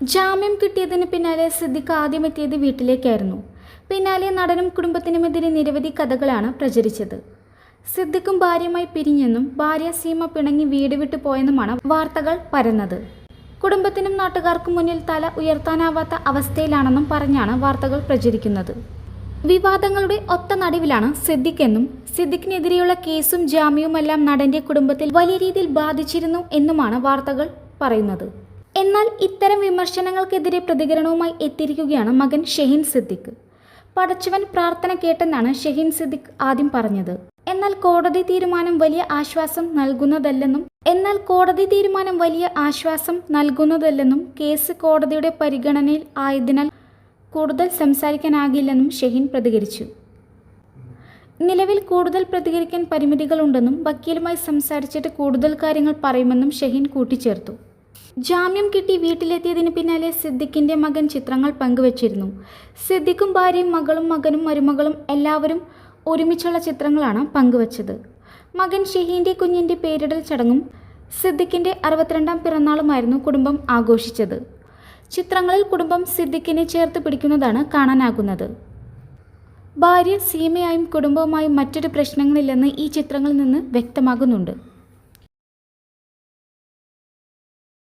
ജാമ്യം കിട്ടിയതിന് പിന്നാലെ സിദ്ദിഖ് ആദ്യം എത്തിയത് വീട്ടിലേക്കായിരുന്നു. പിന്നാലെ നടനും കുടുംബത്തിനുമെതിരെ നിരവധി കഥകളാണ് പ്രചരിച്ചത്. സിദ്ദിഖും ഭാര്യയുമായി പിരിഞ്ഞെന്നും ഭാര്യ സീമ പിണങ്ങി വീട് വിട്ടു പോയെന്നുമാണ് വാർത്തകൾ പരന്നത്. കുടുംബത്തിനും നാട്ടുകാർക്കും മുന്നിൽ തല ഉയർത്താനാവാത്ത അവസ്ഥയിലാണെന്നും പറഞ്ഞാണ് വാർത്തകൾ പ്രചരിക്കുന്നത്. വിവാദങ്ങളുടെ ഒത്ത നടുവിലാണ് സിദ്ദിഖ് എന്നും സിദ്ദിഖിനെതിരെയുള്ള കേസും ജാമ്യവുമെല്ലാം നടന്റെ കുടുംബത്തിൽ വലിയ രീതിയിൽ ബാധിച്ചിരുന്നു എന്നുമാണ് വാർത്തകൾ പറയുന്നത്. എന്നാൽ ഇത്തരം വിമർശനങ്ങൾക്കെതിരെ പ്രതികരണവുമായി എത്തിയിരിക്കുകയാണ് മകൻ ഷെഹിൻ സിദ്ദിഖ്. പടച്ചവൻ പ്രാർത്ഥന കേട്ടെന്നാണ് ഷെഹിൻ സിദ്ദിഖ് ആദ്യം പറഞ്ഞത്. എന്നാൽ കോടതി തീരുമാനം വലിയ ആശ്വാസം നൽകുന്നതല്ലെന്നും എന്നാൽ കോടതി തീരുമാനം വലിയ ആശ്വാസം നൽകുന്നതല്ലെന്നും കേസ് കോടതിയുടെ പരിഗണനയിൽ ആയതിനാൽ കൂടുതൽ സംസാരിക്കാനാകില്ലെന്നും ഷെഹിൻ പ്രതികരിച്ചു. നിലവിൽ കൂടുതൽ പ്രതികരിക്കാൻ പരിമിതികളുണ്ടെന്നും വക്കീലുമായി സംസാരിച്ചിട്ട് കൂടുതൽ കാര്യങ്ങൾ പറയുമെന്നും ഷെഹിൻ കൂട്ടിച്ചേർത്തു. ജാമ്യം കിട്ടി വീട്ടിലെത്തിയതിന് പിന്നാലെ സിദ്ദിഖിന്റെ മകൻ ചിത്രങ്ങൾ പങ്കുവച്ചിരുന്നു. സിദ്ദിഖും ഭാര്യയും മകളും മകനും മരുമകളും എല്ലാവരും ഒരുമിച്ചുള്ള ചിത്രങ്ങളാണ് പങ്കുവച്ചത്. മകൻ ഷെഹീന്റെ കുഞ്ഞിന്റെ പേരിടൽ ചടങ്ങും സിദ്ദിഖിന്റെ അറുപത്തിരണ്ടാം പിറന്നാളുമായിരുന്നു കുടുംബം ആഘോഷിച്ചത്. ചിത്രങ്ങളിൽ കുടുംബം സിദ്ദിഖിനെ ചേർത്ത് പിടിക്കുന്നതാണ് കാണാനാകുന്നത്. ഭാര്യ സീമയായും കുടുംബവുമായും മറ്റൊരു പ്രശ്നങ്ങളില്ലെന്ന് ഈ ചിത്രങ്ങളിൽ നിന്ന് വ്യക്തമാകുന്നുണ്ട്.